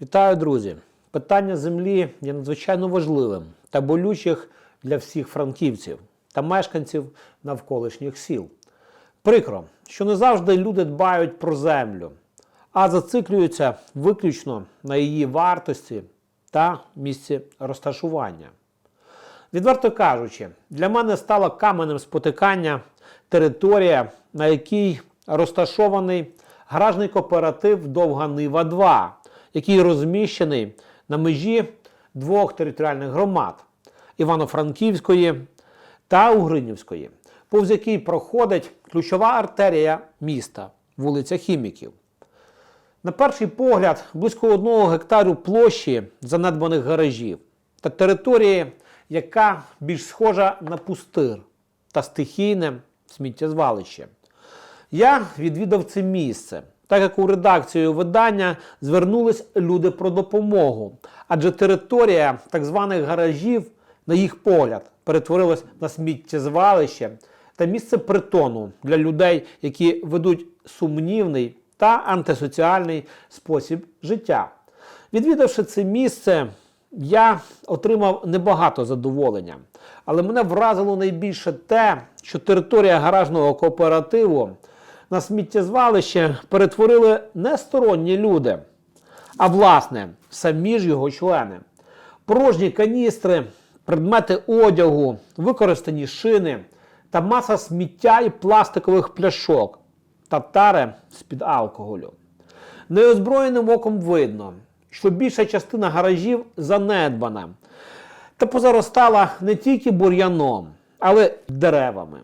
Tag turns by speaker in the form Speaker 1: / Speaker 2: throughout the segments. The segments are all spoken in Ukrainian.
Speaker 1: Вітаю, друзі! Питання землі є надзвичайно важливим та болючих для всіх франківців та мешканців навколишніх сіл. Прикро, що не завжди люди дбають про землю, а зациклюються виключно на її вартості та місці розташування. Відверто кажучи, для мене стало каменем спотикання територія, на якій розташований гаражний кооператив Довга Нива 2, який розміщений на межі двох територіальних громад Івано-Франківської та Угринівської, повз який проходить ключова артерія міста, вулиця Хіміків. На перший погляд, близько одного гектару площі занедбаних гаражів та території, яка більш схожа на пустир та стихійне сміттєзвалище. Я відвідав це місце, так як у редакцію видання звернулись люди про допомогу, адже територія так званих гаражів, на їх погляд, перетворилась на сміттєзвалище та місце притону для людей, які ведуть сумнівний та антисоціальний спосіб життя. Відвідавши це місце, я отримав небагато задоволення, але мене вразило найбільше те, що територія гаражного кооперативу на сміттєзвалище перетворили не сторонні люди, а власне самі ж його члени. Порожні каністри, предмети одягу, використані шини та маса сміття і пластикових пляшок та тари з-під алкоголю. Неозброєним оком видно, що більша частина гаражів занедбана та позаростала не тільки бур'яном, але деревами.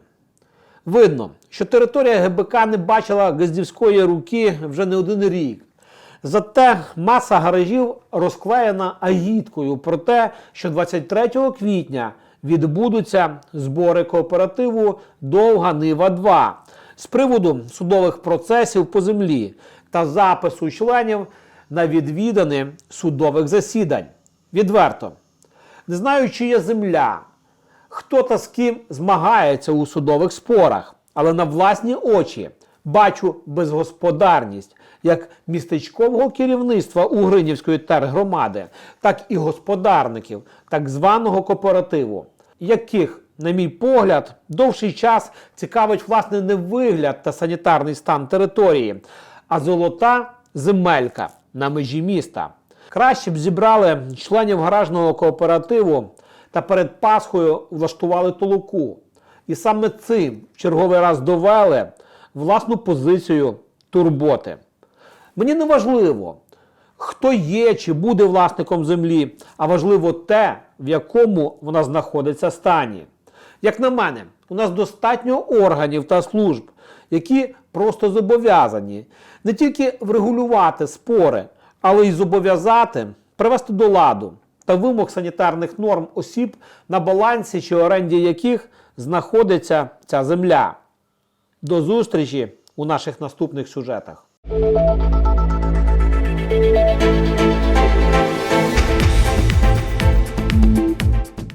Speaker 1: Видно, що територія ГБК не бачила газдівської руки вже не один рік. Зате маса гаражів розклеєна агіткою про те, що 23 квітня відбудуться збори кооперативу Довга Нива 2 з приводу судових процесів по землі та запису членів на відвідини судових засідань. Відверто, не знаю, чия земля, хто та з ким змагається у судових спорах, але на власні очі бачу безгосподарність як містечкового керівництва Угринівської тергромади, так і господарників так званого кооперативу, яких, на мій погляд, довший час цікавить власне не вигляд та санітарний стан території, а золота земелька на межі міста. Краще б зібрали членів гаражного кооперативу та перед Пасхою влаштували толоку. І саме цим в черговий раз довели власну позицію турботи. Мені не важливо, хто є чи буде власником землі, а важливо те, в якому вона знаходиться стані. Як на мене, у нас достатньо органів та служб, які просто зобов'язані не тільки врегулювати спори, але й зобов'язати привести до ладу та вимог санітарних норм осіб, на балансі чи оренді яких знаходиться ця земля. До зустрічі у наших наступних сюжетах.